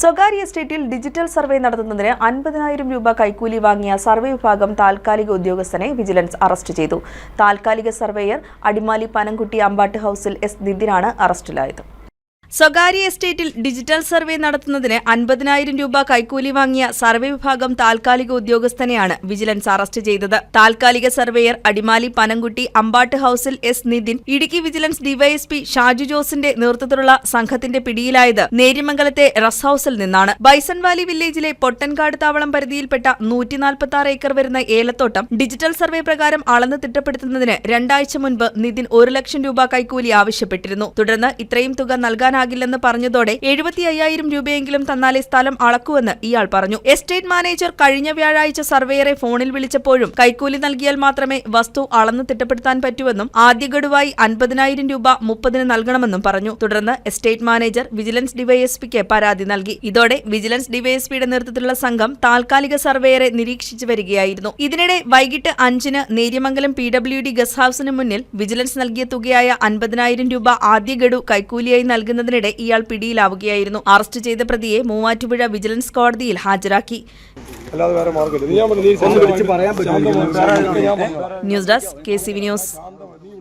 സ്വകാര്യ എസ്റ്റേറ്റിൽ digital survey നടത്തുന്നതിന് അൻപതിനായിരം രൂപ കൈക്കൂലി വാങ്ങിയ സർവേ വിഭാഗം താൽക്കാലിക ഉദ്യോഗസ്ഥനെ വിജിലൻസ് അറസ്റ്റ് ചെയ്തു. താൽക്കാലിക സർവേയർ അടിമാലി പനംകുട്ടി അമ്പാട്ട് ഹൌസിൽ എസ് നിതിനാണ് അറസ്റ്റിലായത്. സ്വകാര്യ എസ്റ്റേറ്റിൽ ഡിജിറ്റൽ സർവേ നടത്തുന്നതിന് അൻപതിനായിരം രൂപ കൈക്കൂലി വാങ്ങിയ സർവേ വിഭാഗം താൽക്കാലിക ഉദ്യോഗസ്ഥനെയാണ് വിജിലൻസ് അറസ്റ്റ് ചെയ്തത്. താൽക്കാലിക സർവേയർ അടിമാലി പനംകുട്ടി അമ്പാട്ട് ഹൌസിൽ S Nithin Idukki vigilance DYSP Shaju ജോസിന്റെ നേതൃത്വത്തിലുള്ള സംഘത്തിന്റെ പിടിയിലായത് നേര്യമംഗലത്തെ റസ് ഹൌസിൽ നിന്നാണ്. ബൈസൺ വാലി വില്ലേജിലെ പൊട്ടൻകാട് താവളം പരിധിയിൽപ്പെട്ട നൂറ്റിനാൽപ്പത്തി ആറ് ഏക്കർ വരുന്ന ഏലത്തോട്ടം ഡിജിറ്റൽ സർവേ പ്രകാരം അളന്ന് തിട്ടപ്പെടുത്തുന്നതിന് രണ്ടാഴ്ച മുൻപ് നിതിൻ ഒരു ലക്ഷം രൂപ കൈക്കൂലി ആവശ്യപ്പെട്ടിരുന്നു. തുടർന്ന് ഇത്രയും തുക നൽകാനാകില്ലെന്ന് പറഞ്ഞതോടെ എഴുപത്തി അയ്യായിരം രൂപയെങ്കിലും തന്നാലേ സ്ഥലം അളക്കുവെന്ന് ഇയാൾ പറഞ്ഞു. എസ്റ്റേറ്റ് മാനേജർ കഴിഞ്ഞ വ്യാഴാഴ്ച സർവേയറെ ഫോണിൽ വിളിച്ചപ്പോഴും കൈക്കൂലി നൽകിയാൽ മാത്രമേ വസ്തു അളന്ന് തിട്ടപ്പെടുത്താൻ പറ്റൂവെന്നും ആദ്യ ഗഡുവായി അൻപതിനായിരം രൂപ മുപ്പതിന് നൽകണമെന്നും പറഞ്ഞു. തുടർന്ന് എസ്റ്റേറ്റ് മാനേജർ വിജിലൻസ് ഡിവൈഎസ്പിക്ക് പരാതി നൽകി. ഇതോടെ വിജിലൻസ് ഡിവൈഎസ്പിയുടെ നേതൃത്വത്തിലുള്ള സംഘം താൽക്കാലിക സർവേയറെ നിരീക്ഷിച്ചു വരികയായിരുന്നു. ഇതിനിടെ വൈകിട്ട് അഞ്ചിന് Neriamangalam P W D guest ഹൌസിന് മുന്നിൽ വിജിലൻസ് നൽകിയ തുകയായ അൻപതിനായിരം രൂപ ആദ്യ ഗഡു കൈക്കൂലിയായി നൽകുന്നതിനിടെ ഇയാൾ പിടിയിലാവുകയായിരുന്നു. അറസ്റ്റ് ചെയ്ത പ്രതിയെ മൂവാറ്റുപുഴ വിജിലൻസ് കോടതിയിൽ ഹാജരാക്കി. News desk K C V news.